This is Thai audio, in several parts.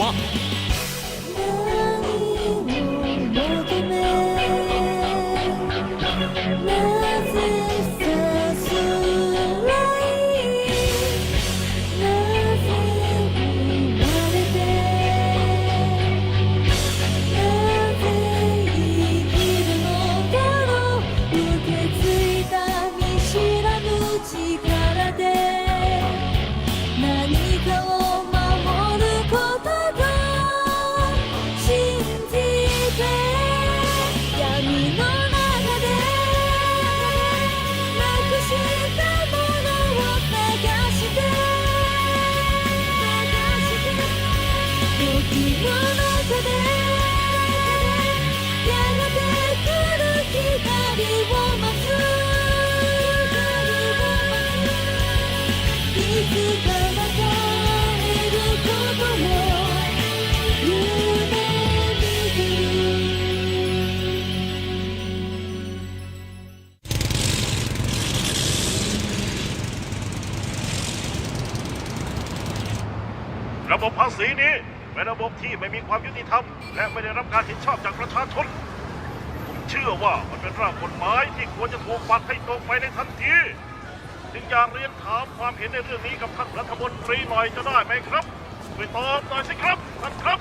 ร ระบบภาษีนี้เป็นระบบที่ไม่มีความยุติธรรม และไม่ได้รับการเห็นชอบจากประชาชน ผมเชื่อว่ามันเป็นร่างกฎหมายที่ควรจะถูกปัดให้ตกไปในทันทีจึงอยากเรียนถามความเห็นในเรื่องนี้กับท่านรัฐมนตรีหน่อยจะได้ไหมครับช่วยตอบหน่อยสิครับท่านครับ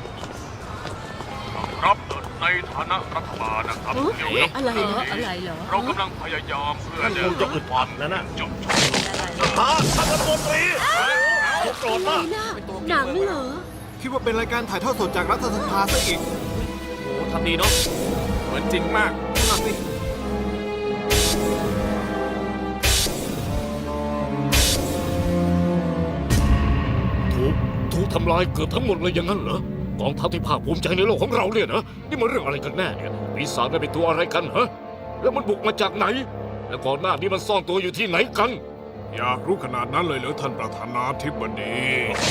ครับในฐานะรัฐบาลนะครับเอ๊ะเกี่ยวกับอะไรเหรออะไรเหรอเรากำลังพยายามเพื่อท่านคงจะอึดอัดนะน่ะจบฮะท่านรัฐมนตรีผมโกรธมาก หนังเหรอ คิดว่าเป็นรายการถ่ายทอดสดจากรัฐสภาซะอีกโอ้ทำดีเนาะเหมือนจริงมาก นั่นสิถูกถูกทำลายเกือบทั้งหมดเลยอย่างนั้นเหรอกองทัพที่ภาคภูมิใจในโลกของเราเนี่ยนะนี่มันเรื่องอะไรกันแน่เนี่ยปีศาจได้เป็นตัวอะไรกันฮะแล้วมันบุกมาจากไหน และก่อนหน้านี้มันซ่อนตัวอยู่ที่ไหนกัน อยากรู้ขนาดนั้นเลยเหรอท่านประธานาธิบดี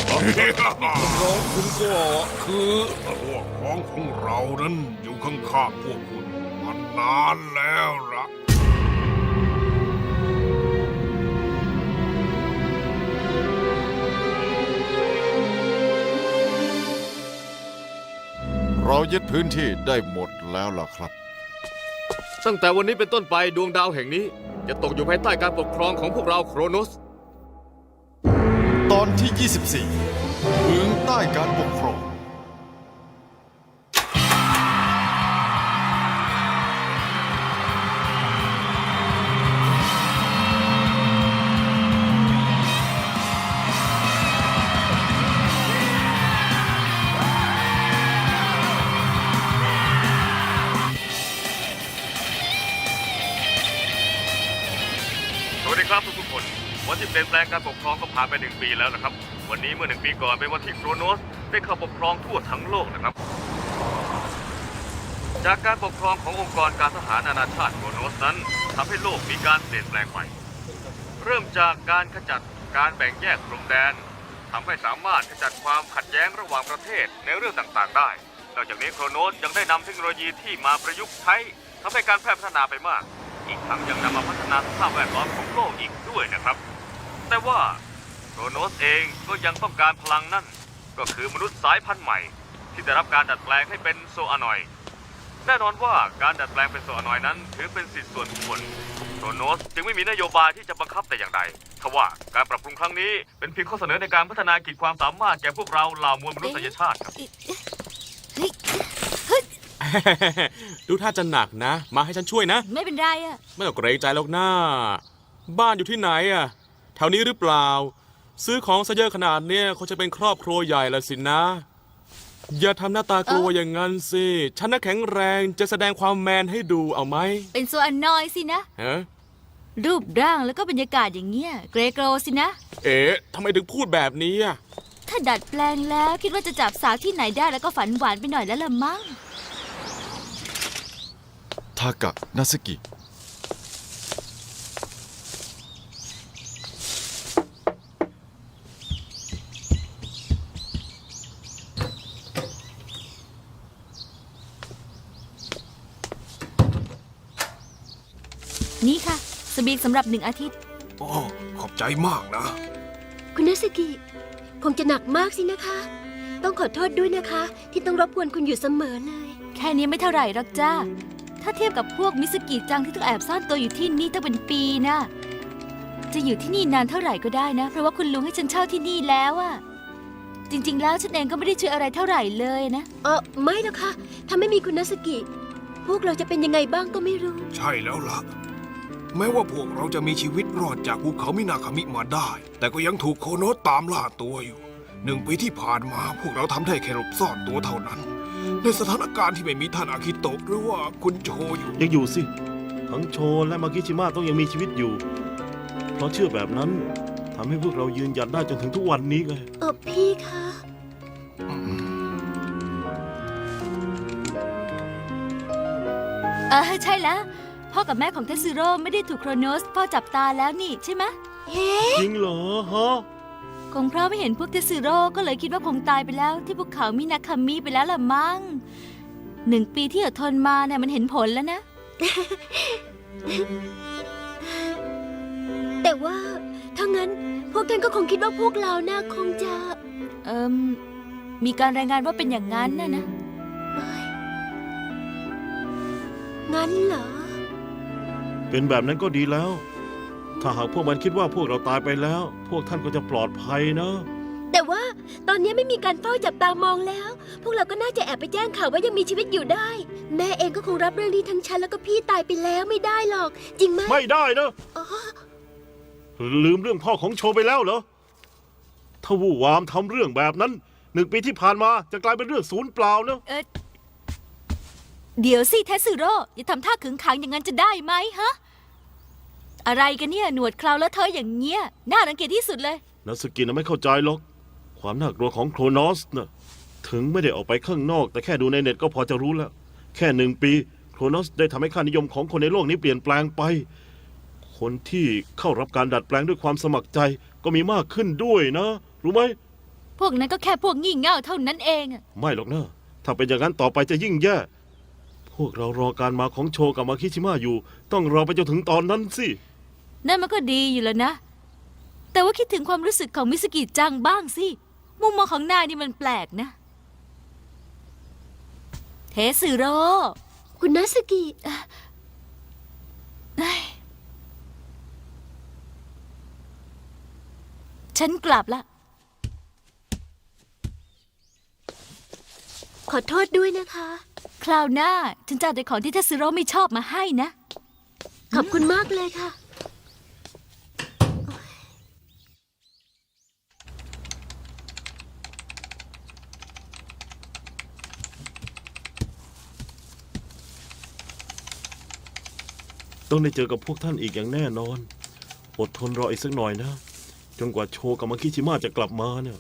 ร้องคุณก็คือพวกพ้องของเรานั้นอยู่ข้างๆพวกคุณมานานแล้วละเรายึดพื้นที่ได้หมดแล้วล่ะครับ ตั้งแต่วันนี้เป็นต้นไปดวงดาวแห่งนี้ จะตกอยู่ภายใต้การปกครองของพวกเราโครโนส ตอนที่ 24เมืองใต้การปกครอง ผ่านไปหนึ่งปีแล้วนะครับ วันนี้เมื่อหนึ่งปีก่อนเป็นวันที่โครโนส ได้เข้าปกครองทั่วทั้งโลกนะครับ จากการปกครองขององค์กรการทหารนานาชาติโครโนสนั้นทำให้โลกมีการเปลี่ยนแปลงไป เริ่มจากการขจัดการแบ่งแยกพรมแดนทำให้สามารถขจัดความขัดแย้งระหว่างประเทศในเรื่องต่างๆ ได้ นอกจากนี้โครโนสยังได้นำเทคโนโลยีที่มาประยุกต์ใช้ทำให้การแพร่พัฒนาไปมาก อีกทั้งยังนำมาพัฒนาสภาพแวดล้อมของโลกอีกด้วยนะครับ แต่ว่า รโนสเองก็ยังต้องการพลังนั่น ก็คือมนุษย์สายพันธุ์ใหม่ ที่ได้รับการดัดแปลงให้เป็นโซอานอยด์แน่นอนว่าการดัดแปลงเป็นโซอานอยด์นั้น ถือเป็นสิทธิส่วนบุคคลโครโนสจึงไม่มีนโยบายที่จะบังคับแต่อย่างใดทว่าการปรับปรุงครั้งนี้เป็นเพียงข้อเสนอในการพัฒนาขีดความสามารถแก่พวกเราเหล่ามวลมนุษยชาติครับ ดูท่าจะหนักนะ มาให้ฉันช่วยนะ ไม่เป็นไรอะไม่ต้องเกรงใจหรอกหน้า บ้านอยู่ที่ไหนอะแถวนี้หรือเปล่า ซื้อของซะเยอะขนาดเนี้ยคงจะเป็นครอบครัวใหญ่ละสินะ อย่าทำหน้าตากลัวอย่างนั้นสิ ฉันน่ะแข็งแรงจะแสดงความแมนให้ดูเอาไหมเป็นโซอันนอยสินะ ฮะรูปร่างแล้วก็บรรยากาศอย่างเงี้ยเกรโกรสินะ เอ๊ะทำไมถึงพูดแบบนี้อะถ้าดัดแปลงแล้วคิดว่าจะจับสาวที่ไหนได้แล้วก็ฝันหวานไปหน่อยแล้วละมั้ง ทากะนาสกิ นี่ค่ะ สเบียงสำหรับหนึ่งอาทิตย์ โอ้ขอบใจมากนะ คุณนัสกิ คงจะหนักมากสินะคะ ต้องขอโทษด้วยนะคะ ที่ต้องรบกวนคุณอยู่เสมอเลย แค่นี้ไม่เท่าไหร่หรอกจ้า ถ้าเทียบกับพวกมิสกิจังที่ต้องแอบซ่อนตัวอยู่ที่นี่ตั้งเป็นปีนะ จะอยู่ที่นี่นานเท่าไหร่ก็ได้นะ เพราะว่าคุณลุงให้ฉันเช่าที่นี่แล้วอะจริง ๆ แล้วฉันเองก็ไม่ได้ช่วยอะไรเท่าไหร่เลยนะ เออไม่หรอกค่ะถ้าไม่มีคุณนัสกิ พวกเราจะเป็นยังไงบ้างก็ไม่รู้ ใช่แล้วล่ะ แม้ว่าพวกเราจะมีชีวิตรอดจากภูเขามินาคามิมาได้ แต่ก็ยังถูกโคโนะตามล่าตัวอยู่หนึ่งปีที่ผ่านมาพวกเราทำได้แค่หลบซ่อนตัวเท่านั้น ในสถานการณ์ที่ไม่มีท่านอาคิโตะหรือว่าคุณโชอยู่ ยังอยู่สิ ทั้งโชและมากิชิมะต้องยังมีชีวิตอยู่ เพราะเชื่อแบบนั้นทำให้พวกเรายืนหยัดได้จนถึงทุกวันนี้ไง เออพี่คะ เออใช่แล้ว พ่อกับแม่ของเทสึโร่ไม่ได้ถูกโครโนสพ่อจับตาแล้วนี่ใช่ไหมะเฮ้จริงเหรอฮะ คงเพราะไม่เห็นพวกเทสึโร่ก็เลยคิดว่าคงตายไปแล้ว ที่ภูเขามินาคามิไปแล้วล่ะมั้งหนึ่งปีที่อดทนมาเนี่ยมันเห็นผลแล้วนะ แต่ว่าถ้างั้นพวกท่านก็คงคิดว่าพวกเราน่าคงจะเอิมมีการรายงานว่าเป็นอย่างนั้นนะนะเอ้ยงั้นเหรอ เป็นแบบนั้นก็ดีแล้ว ถ้าหากพวกมันคิดว่าพวกเราตายไปแล้ว พวกท่านก็จะปลอดภัยนะ แต่ว่าตอนนี้ไม่มีการเฝ้าจับตามองแล้ว พวกเราก็น่าจะแอบไปแจ้งข่าวว่ายังมีชีวิตอยู่ได้ แม่เองก็คงรับเรื่องนี้ทั้งฉันแล้วก็พี่ตายไปแล้วไม่ได้หรอก จริงไหมไม่ได้นะ อ๋อลืมเรื่องพ่อของโชไปแล้วเหรอ ถ้าวู่วามทำเรื่องแบบนั้นหนึ่งปีที่ผ่านมาจะกลายเป็นเรื่องศูนย์เปล่านะ เออ เดี๋ยวสิเทสึโร่อย่าทำท่าขึงขังอย่างนั้นจะได้ไหมฮะ อะไรกันเนี่ย หนวดเคราวแล้วเธออย่างเงี้ย น่ารังเกียจที่สุดเลย นัสกินนะไม่เข้าใจหรอก ความน่ากลัวของโครนอสนะถึงไม่ได้ออกไปข้างนอก แต่แค่ดูในเน็ตก็พอจะรู้แล้ว แค่หนึ่งปีโครนอสได้ทำให้ค่านิยมของคนในโลกนี้เปลี่ยนแปลงไป คนที่เข้ารับการดัดแปลงด้วยความสมัครใจก็มีมากขึ้นด้วยนะ รู้ไหม พวกนั้นก็แค่พวกงี่เง่าเท่านั้นเองอะไม่หรอกนะ ถ้าเป็นอย่างนั้นต่อไปจะยิ่งแย่ พวกเรารอการมาของโชกับมาคิชิมะอยู่ ต้องรอไปจนถึงตอนนั้นสิ นั่นมันก็ดีอยู่แล้วนะ แต่ว่าคิดถึงความรู้สึกของมิสกิจังบ้างสิ มุมมองของนายนี่มันแปลกนะ เทสึโร่คุณนัสกิเอ้ยฉันกลับละ ขอโทษด้วยนะคะ คราวหน้าฉันจะเอาแต่ของที่เทสึโร่ไม่ชอบมาให้นะ ขอบคุณมากเลยค่ะ ต้องได้เจอกับพวกท่านอีกอย่างแน่นอน อดทนรออีกสักหน่อยนะ จนกว่าโชกับมาคิชิมะจะกลับมาเนี่ย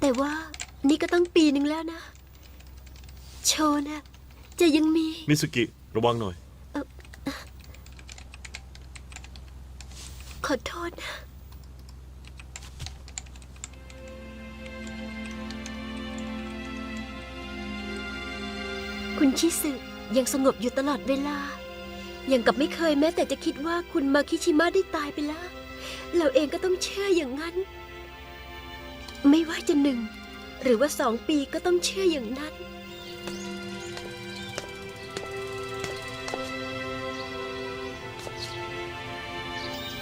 แต่ว่านี่ก็ต้องปีหนึ่งแล้วนะ โชว์นะ จะยังมี มิสุกิระวังหน่อย ขอโทษนะคุณชิสึยังสงบอยู่ตลอดเวลา ยังกับไม่เคยแม้แต่จะคิดว่าคุณมาคิชิมะได้ตายไปแล้ว เราเองก็ต้องเชื่ออย่างนั้น ไม่ว่าจะหนึ่ง หรือว่าสองปีก็ต้องเชื่ออย่างนั้น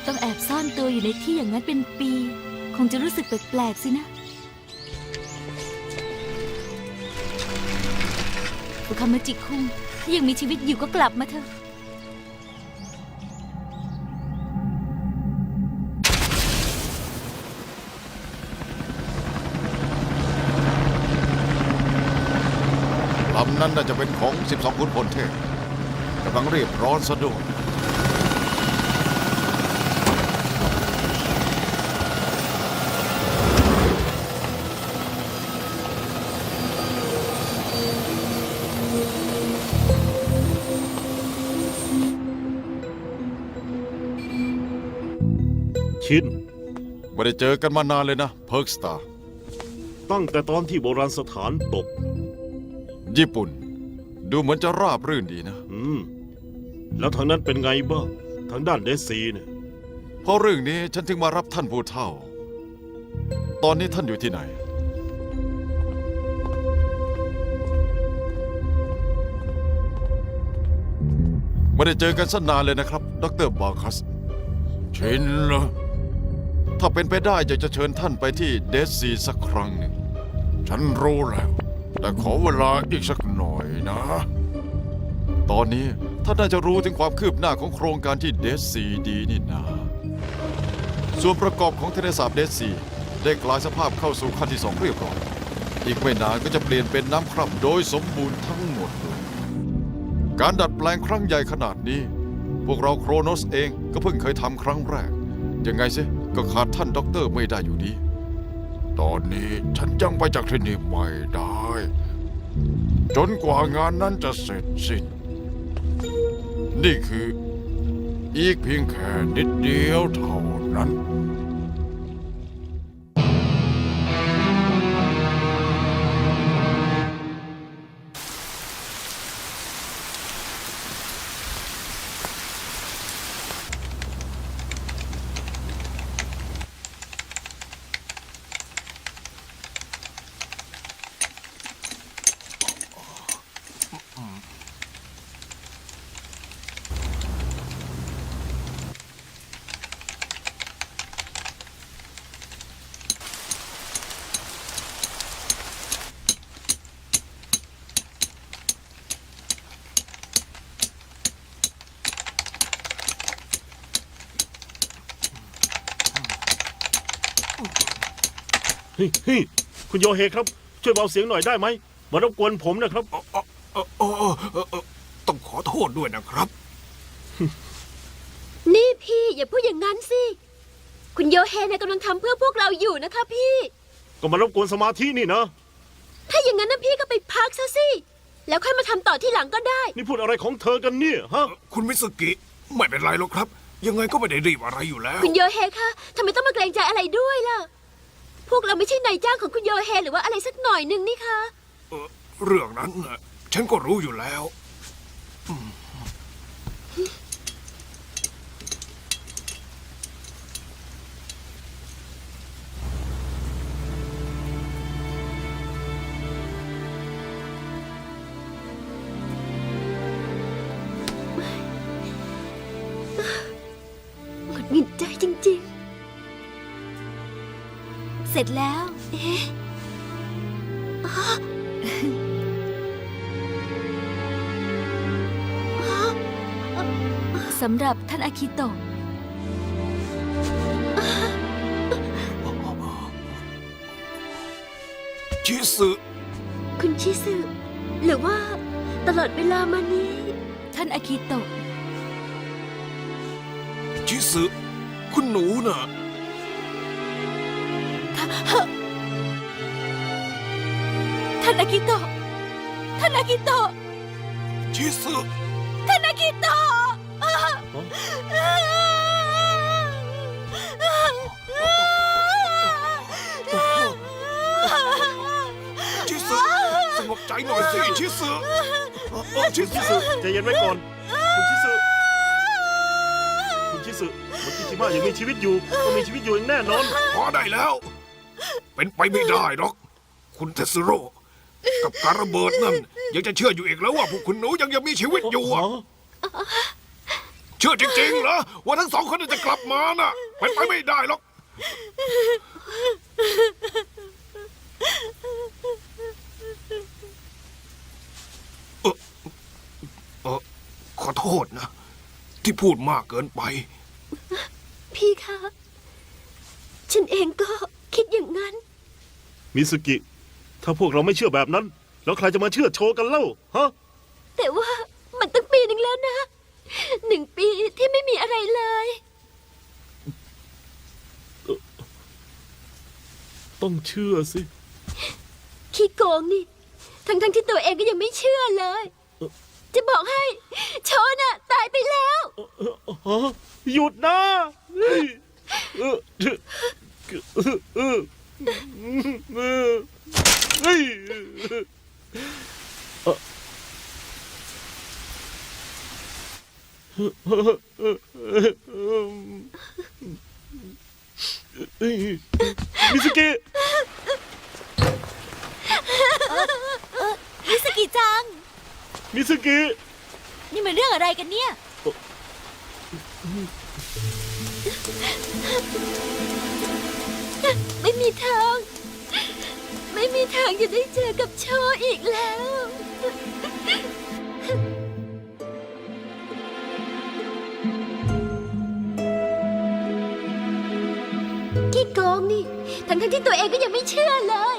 ต้องแอบซ่อนตัวอยู่ในที่อย่างนั้นเป็นปี คงจะรู้สึกแปลกๆสินะฟุคามาจิคุงถ้ายังมีชีวิตอยู่ก็กลับมาเถอะ นั้นน่าจะเป็นของ 12ขุนพลเทพกำลังรีบร้อนสะดุ้งชินไม่ได้เจอกันมานานเลยนะ เพิร์กสตาร์ ตั้งแต่ตอนที่โบราณสถานตก ญี่ปุ่น ดูเหมือนจะราบรื่นดีนะ อืม แล้วทางนั้นเป็นไงบ้าง ทางด้านเดซีเนี่ยเพราะเรื่องนี้ฉันถึงมารับท่านผู้เฒ่า ตอนนี้ท่านอยู่ที่ไหน ไม่ได้เจอกันสักนานเลยนะครับ ดรบาคัส ชินเหรอถ้าเป็นไปได้อยากจะเชิญท่านไปที่เดซซีสักครั้งหนึ่ง ฉันรู้แล้ว แต่ขอเวลาอีกสักหน่อยนะ ตอนนี้ท่านน่าจะรู้ถึงความคืบหน้าของโครงการที่เดซีดีนี่นา ส่วนประกอบของทะเลสาบเดซีได้กลายสภาพเข้าสู่ขั้นที่สองเรียบร้อย อีกไม่นานก็จะเปลี่ยนเป็นน้ำคร่ำโดยสมบูรณ์ทั้งหมดเลยการดัดแปลงครั้งใหญ่ขนาดนี้ พวกเราโครโนสเองก็เพิ่งเคยทำครั้งแรก ยังไงสิก็ขาดท่านด็อกเตอร์ไม่ได้อยู่ดี ตอนนี้ฉันยังไปจากที่นี่ไม่ได้ จนกว่างานนั้นจะเสร็จสิ้น นี่คือ อีกเพียงแค่นิดเดียวเท่า เฮ้ยเฮ้ยคุณโยเฮครับ ช่วยเบาเสียงหน่อยได้ไหมมารบกวนผมนะครับเออเออเออเออเออเออต้องขอโทษด้วยนะครับ นี่พี่อย่าพูดอย่างนั้นสิ คุณโยเฮนะกำลังทำเพื่อพวกเราอยู่นะคะพี่ ก็มารบกวนสมาธินี่นะ ถ้าอย่างนั้นนะพี่ก็ไปพักซะสิ แล้วค่อยมาทำต่อที่หลังก็ได้ นี่พูดอะไรของเธอกันเนี่ยฮะ คุณมิสกิ ไม่เป็นไรหรอกครับ ยังไงก็ไม่ได้รีบอะไรอยู่แล้ว คุณโยเฮคะทำไมต้องมาเกรงใจอะไรด้วยล่ะ พวกเราไม่ใช่นายจ้างของคุณโยเฮหรือว่าอะไรสักหน่อยหนึ่งนี่คะเออเรื่องนั้นน่ะฉันก็รู้อยู่แล้ว หงุดหงิดใจจริง เสร็จแล้วๆเอ๊ะอ๋ออ๋อสำหรับท่านอาคิโตะ ชิสึคุณชิสึหรือว่าตลอดเวลามานี้ ท่านอาคิโตะ ชิสึคุณหนูน่ะ ท่านอาคิโตะ ท่านอาคิโตะ ชิสึท่านอาคิโตะชิสึสงบใจหน่อยสิชิสึเออเออชิชิสึสึใจเย็นไว้ก่อน คุณชิสึคุณชิสึเมื่อกี้ชิมายังมีชีวิตอยู่ต้องมีชีวิตอยู่อย่างแน่นอน พอได้แล้ว เป็นไปไม่ได้หรอก คุณเทสโร่ กับการระเบิดนั่น ยังจะเชื่ออยู่อีกแล้วว่าพวกคุณหนูยังยังมีชีวิตอยู่อะเชื่อจริงๆเหรอว่าทั้งสองคนจะกลับมาน่ะเป็นไปไม่ได้หรอก เออเออขอโทษนะ ที่พูดมากเกินไป พี่คะ ฉันเองก็คิดอย่างนั้น มิสกิ ถ้าพวกเราไม่เชื่อแบบนั้น แล้วใครจะมาเชื่อโชว์กันเล่าฮะแต่ว่ามันตั้งปีหนึ่งแล้วนะหนึ่งปีที่ไม่มีอะไรเลย ต้องเชื่อสิขี้โกงนี่ ทั้งๆที่ตัวเองก็ยังไม่เชื่อเลย จะบอกให้ โชน่ะ ตายไปแล้วฮะหยุดนะเฮ้ยเออเออเออเออ ฮ้ยเอ่อเฮ้ยมิสกิมิสกิจัง มิสกินี่มันเรื่องอะไรกันเนี่ย ไม่มีทาง ไม่มีทางจะได้เจอกับโชอีกแล้วขี้โกงนี่ทั้งทั้งๆที่ตัวเองก็ยังไม่เชื่อเลย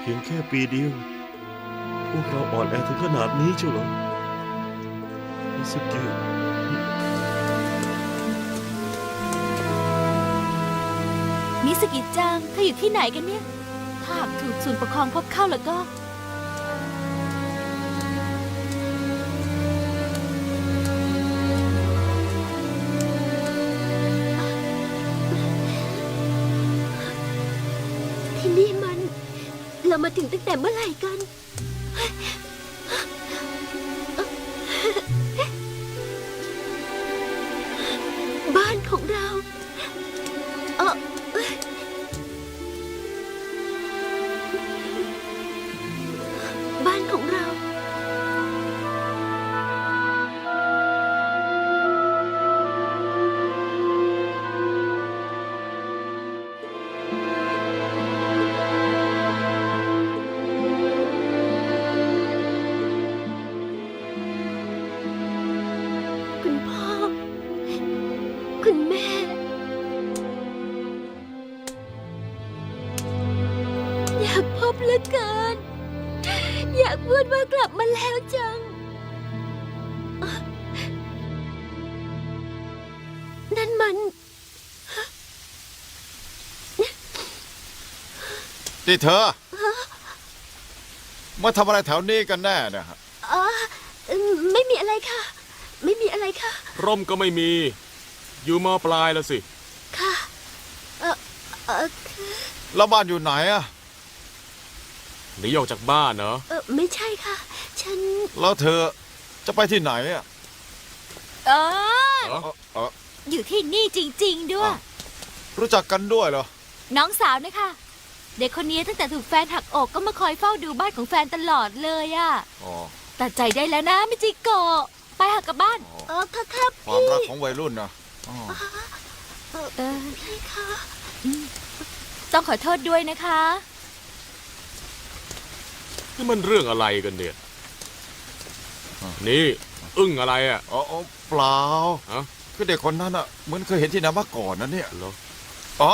เพียงแค่ปีเดียว พวกเราอ่อนแอถึงขนาดนี้เชียวเหรอมิสกิ มิสกิจังเธออยู่ที่ไหนกันเนี่ย ถ้าหากถูกศูนย์ปกครองพบเข้าแล้วก็ ที่นี่มัน เรามาถึงตั้งแต่เมื่อไหร่กัน นี่เธอ มาทำอะไรแถวนี้กันแน่เนี่ยฮะอ๋อเอิ่มไม่มีอะไรค่ะ ไม่มีอะไรค่ะ ร่มก็ไม่มี อยู่มอปลายแล้วสิ ค่ะ เออเออแล้วบ้านอยู่ไหนอะหนีออกจากบ้านเนาะเออไม่ใช่ค่ะ ฉัน แล้วเธอจะไปที่ไหนอะเออเหรอเอ่อเอ่ออยู่ที่นี่จริง ๆ ด้วยอ้าวรู้จักกันด้วยเหรอ น้องสาวนะคะ เด็กคนนี้ตั้งแต่ถูกแฟนหักอกก็มาคอยเฝ้าดูบ้านของแฟนตลอดเลยอะอ๋อตัดใจได้แล้วนะมิจิโกะไปหักกลับบ้าน เออค่ะค่ะความรักของวัยรุ่นนะอ๋อเออพี่คะต้องขอโทษด้วยนะคะ นี่มันเรื่องอะไรกันเนี่ย นี่ อึ้งอะไรอะอ๋ออ๋อเปล่าฮะคือเด็กคนนั้นอะเหมือนเคยเห็นที่ไหนมาก่อนนะเนี่ยเหรออ๋อ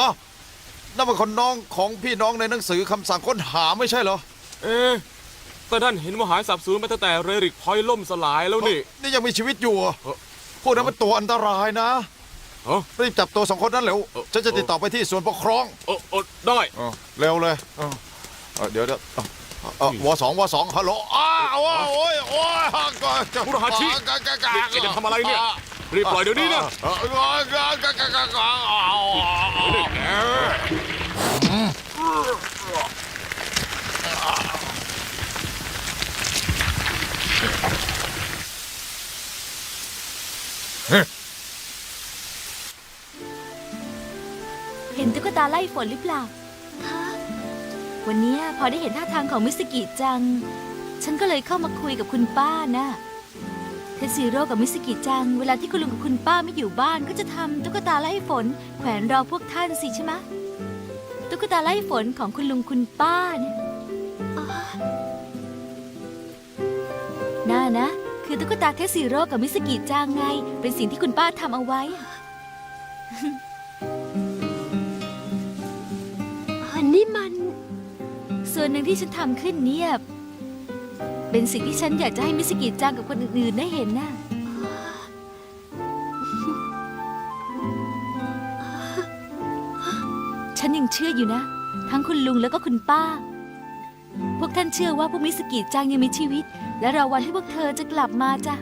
นั่นเป็นคนน้องของพี่น้องในหนังสือคำสั่งค้นหาไม่ใช่เหรอ เอ๊ะแต่ท่านเห็นว่าหายสับสูญมาตั้งแต่เรริกพอยต์ล่มสลายแล้วนี่ นี่ยังมีชีวิตอยู่เหรอเอ่อ พวกนั้นมันตัวอันตรายนะ เอ้า รีบจับตัวสองคนนั้นเร็ว เอ่อ ฉันจะติดต่อไปที่ส่วนปกครอง เออเออได้เออเร็วเลยเออเออเดี๋ยวเดี๋ยวเออเออวสองวสองฮัลโหลอ้าวโอ้ยโอ้ยก็จะมุราฮาชิกะกะกะนี่แกจะทำอะไรเนี่ย รีบปล่อยเดี๋ยวนี้นะเห็นตุ๊กตาไล่ฝนหรือเปล่าคะวันนี้พอได้เห็นท่าทางของมิสกิจัง ฉันก็เลยเข้ามาคุยกับคุณป้านะเทสซิโร่กับมิสกิจัง เวลาที่คุณลุงกับคุณป้าไม่อยู่บ้านก็จะทำตุ๊กตาไล่ฝน แขวนรอพวกท่านสิใช่ไหมะตุ๊กตาไล่ฝนของคุณลุงคุณป้าเนี่ยอ๋อน่านะ คือตุ๊กตาเทสซิโร่กับมิสกิจังไง เป็นสิ่งที่คุณป้าทำเอาไว้อะอันนี้มัน ส่วนหนึ่งที่ฉันทำขึ้นเนี่ย เป็นสิ่งที่ฉันอยากจะให้มิสกิจังกับคนอื่นๆได้เห็นน่ะ ฉันยังเชื่ออยู่นะ ทั้งคุณลุงแล้วก็คุณป้า พวกท่านเชื่อว่าพวกมิสกิจังยังมีชีวิต และรอวันที่พวกเธอจะกลับมาจ้ะ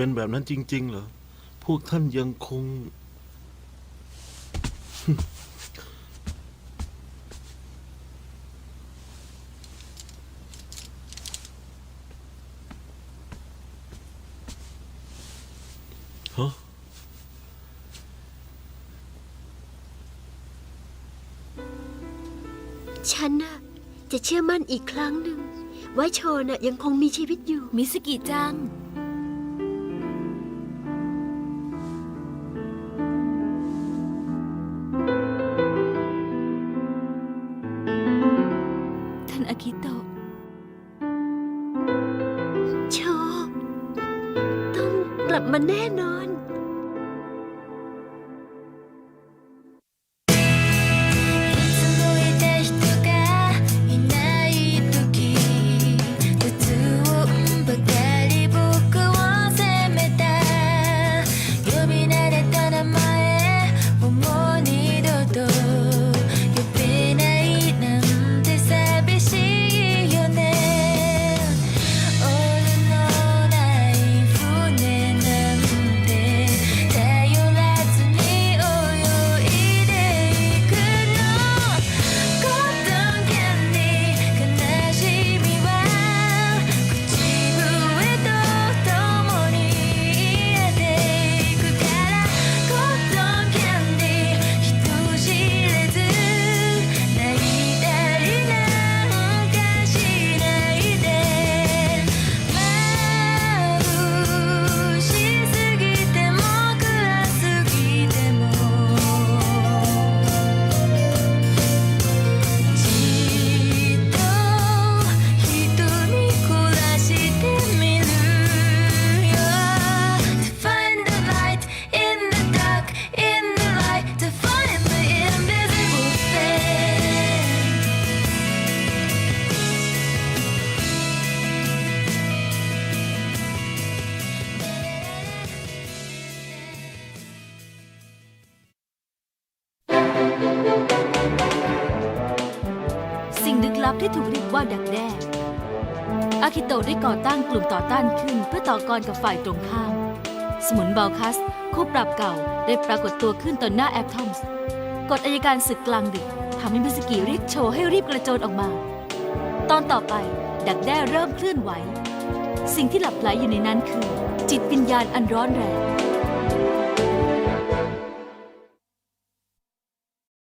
เป็นแบบนั้นจริง ๆ เหรอ พวกท่านยังคง ฮะ ฉันน่ะจะเชื่อมั่นอีกครั้งหนึ่งว่าโชน่ะยังคงมีชีวิตอยู่ มิสกิจังานอากิโตะโชต้องกลับมาแน่นอน อากิโตะได้ก่อตั้งกลุ่มต่อต้านขึ้น เพื่อต่อกรกับฝ่ายตรงข้าม สมุนบาลคัส คู่ปรับเก่าได้ปรากฏตัวขึ้นต่อหน้าแอปทอมส์กฎอายการศึกกลางดึกทำให้มิสกิเรียกโชว์ให้รีบกระโจนออกมา ตอนต่อไปดักแด้เริ่มเคลื่อนไหว สิ่งที่หลับไหลอยู่ในนั้นคือ จิตวิญญาณอันร้อนแรง